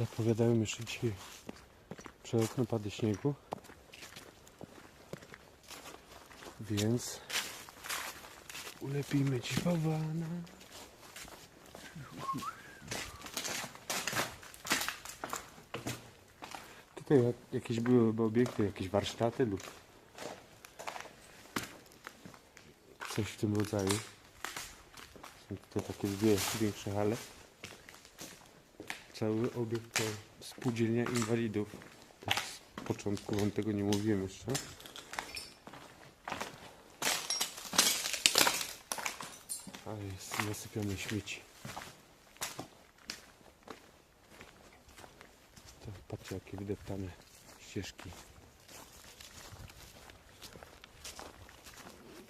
Zapowiadają jeszcze dzisiaj przelotne pady śniegu. Więc ulepimy ci bałwana. Tutaj jak- jakieś byłyby obiekty, jakieś warsztaty lub coś w tym rodzaju. Są tutaj takie dwie większe hale. Cały obiekt to spółdzielnia inwalidów. Tak z początku wam tego nie mówiłem jeszcze. Ale jest nasypione śmieci. To patrzcie jakie wydeptane ścieżki.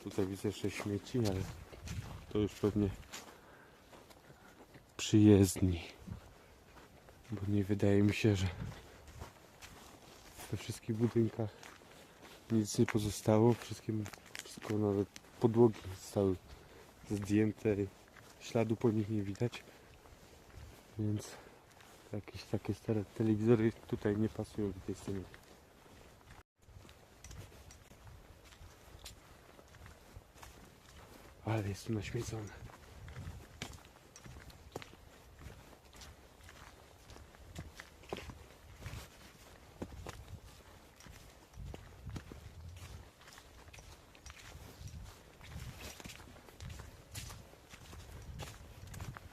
Tutaj widzę jeszcze śmieci, ale to już pewnie przyjezdni. Bo nie wydaje mi się, że we wszystkich budynkach nic nie pozostało. Wszystkie, wszystko nawet podłogi zostały zdjęte. Śladu po nich nie widać. Więc jakieś takie stare telewizory tutaj nie pasują do tej sceny. Ale jest tu naśmiecone.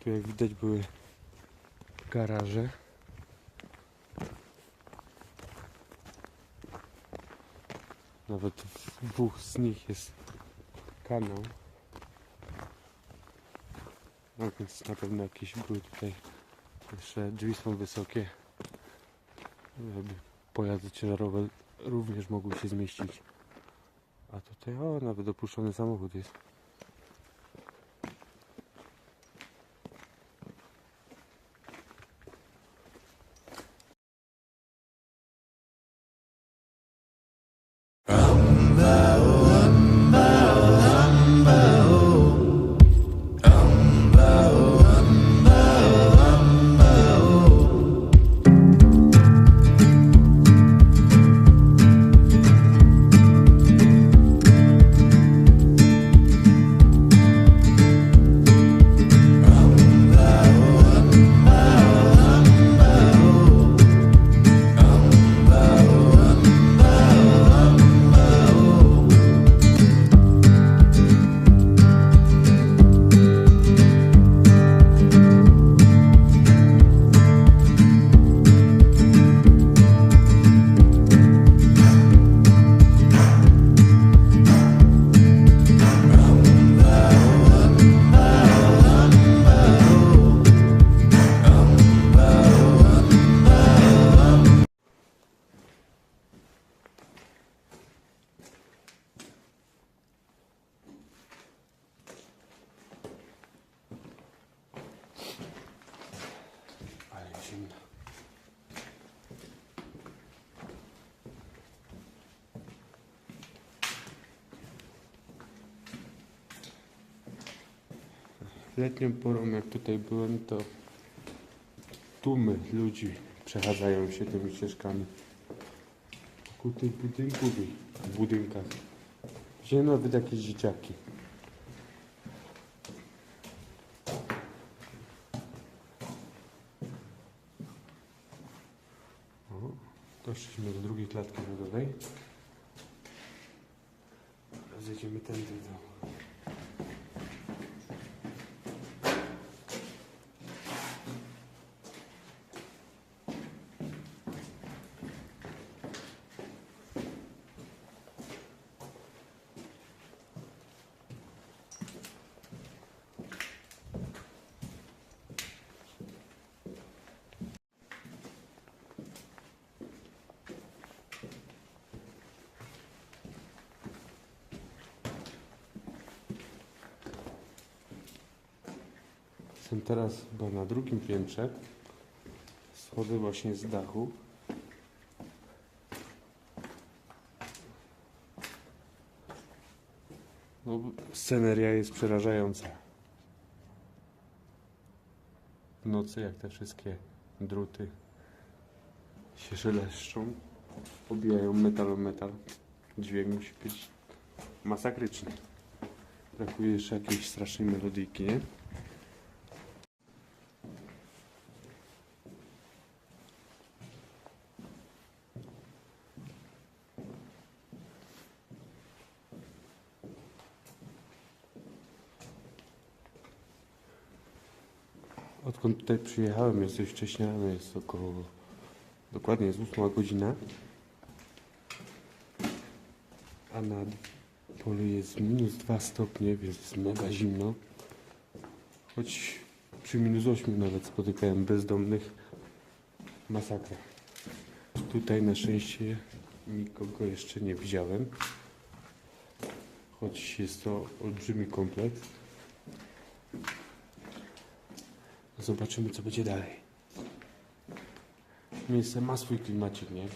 Tu jak widać były garaże. Nawet w dwóch z nich jest kanał. No więc na pewno jakieś były tutaj jeszcze drzwi są wysokie. Żeby pojazdy ciężarowe również mogły się zmieścić. A tutaj o nawet opuszczony samochód jest. Letnią porą, jak tutaj byłem, to tłumy ludzi przechadzają się tymi ścieżkami wokół tych budynków i budynkach. Wziąłem nawet jakieś dzieciaki. O, doszliśmy do drugiej klatki rodowej. Teraz Zejdziemy tędy w Jestem teraz chyba na drugim piętrze. Schody właśnie z dachu. No, sceneria jest przerażająca. W nocy jak te wszystkie druty się szeleszczą, pobijają metal o metal. Dźwięk musi być masakryczny. Brakuje jeszcze jakiejś strasznej melodyjki, nie? Odkąd tutaj przyjechałem, jest dość wcześnie rano, jest około, dokładnie jest 8 godzina. A na polu jest minus 2 stopnie, więc jest mega zimno. Choć przy minus 8 nawet spotykałem bezdomnych. Masakra. Tutaj na szczęście nikogo jeszcze nie widziałem. Choć jest to olbrzymi kompleks. Zobaczymy, co będzie dalej. Miejsce ma swój klimacik, nie?